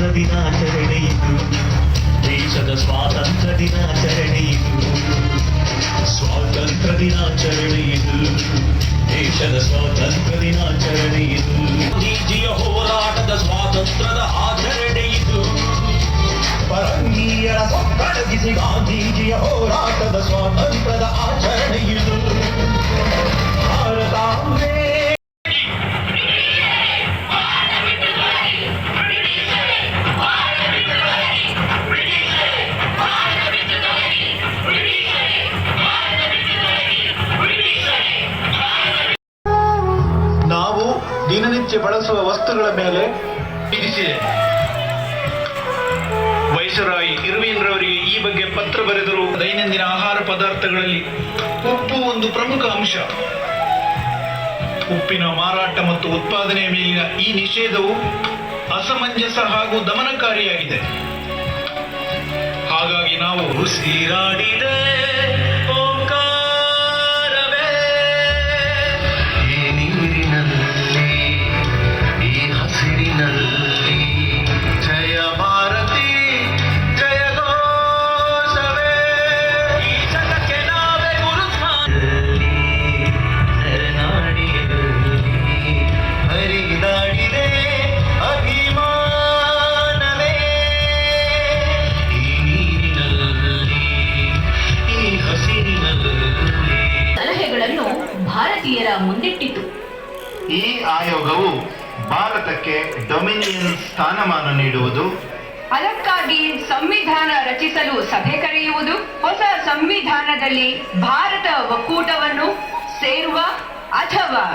ಸ್ವಾತಂತ್ರ್ಯ ದಿನಾಚರಣೆ ಇದು ದೇಶದ ಸ್ವಾತಂತ್ರ್ಯ ದಿನಾಚರಣೆ ಇದು ಸ್ವಾತಂತ್ರ್ಯ ದಿನಾಚರಣೆ ಇದು ದೇಶದ ಸ್ವಾತಂತ್ರ್ಯ ದಿನಾಚರಣೆ ಇದು ಗಾಂಧೀಜಿಯ ಹೋರಾಟದ ಸ್ವಾತಂತ್ರ್ಯದ ಆಚರಣೆ ಇದು ಪರಂಗೀಯರ ಸೊಕ್ಕಡಗಿಸಿ ಗಾಂಧೀಜಿಯ ಹೋರಾಟದ ಸ್ವಾತಂತ್ರ್ಯದ ದಿನನಿತ್ಯ ಬಳಸುವ ವಸ್ತುಗಳ ಮೇಲೆ ವಿಧಿಸಿದೆ ವೈಸರಾಯ್ ಇರ್ವಿನ್ ಈ ಬಗ್ಗೆ ಪತ್ರ ಬರೆದರು ದೈನಂದಿನ ಆಹಾರ ಪದಾರ್ಥಗಳಲ್ಲಿ ಉಪ್ಪು ಒಂದು ಪ್ರಮುಖ ಅಂಶ. ಉಪ್ಪಿನ ಮಾರಾಟ ಮತ್ತು ಉತ್ಪಾದನೆಯ ಮೇಲಿನ ಈ ನಿಷೇಧವು ಅಸಮಂಜಸ ಹಾಗೂ ದಮನಕಾರಿಯಾಗಿದೆ. ಹಾಗಾಗಿ ನಾವು ಉಸಿರಾಡಿದೆ ಭಾರತೀಯರ ಮುಂದಿಟ್ಟಿತು. ಈ ಆಯೋಗವು ಭಾರತಕ್ಕೆ ಡೊಮಿನಿಯನ್ ಸ್ಥಾನಮಾನ ನೀಡುವುದು. ಅದಕ್ಕಾಗಿ ಸಂವಿಧಾನ ರಚಿಸಲು ಸಭೆ ಕರೆಯುವುದು. ಹೊಸ ಸಂವಿಧಾನದಲ್ಲಿ ಭಾರತ ಒಕ್ಕೂಟವನ್ನು ಸೇರುವ ಅಥವಾ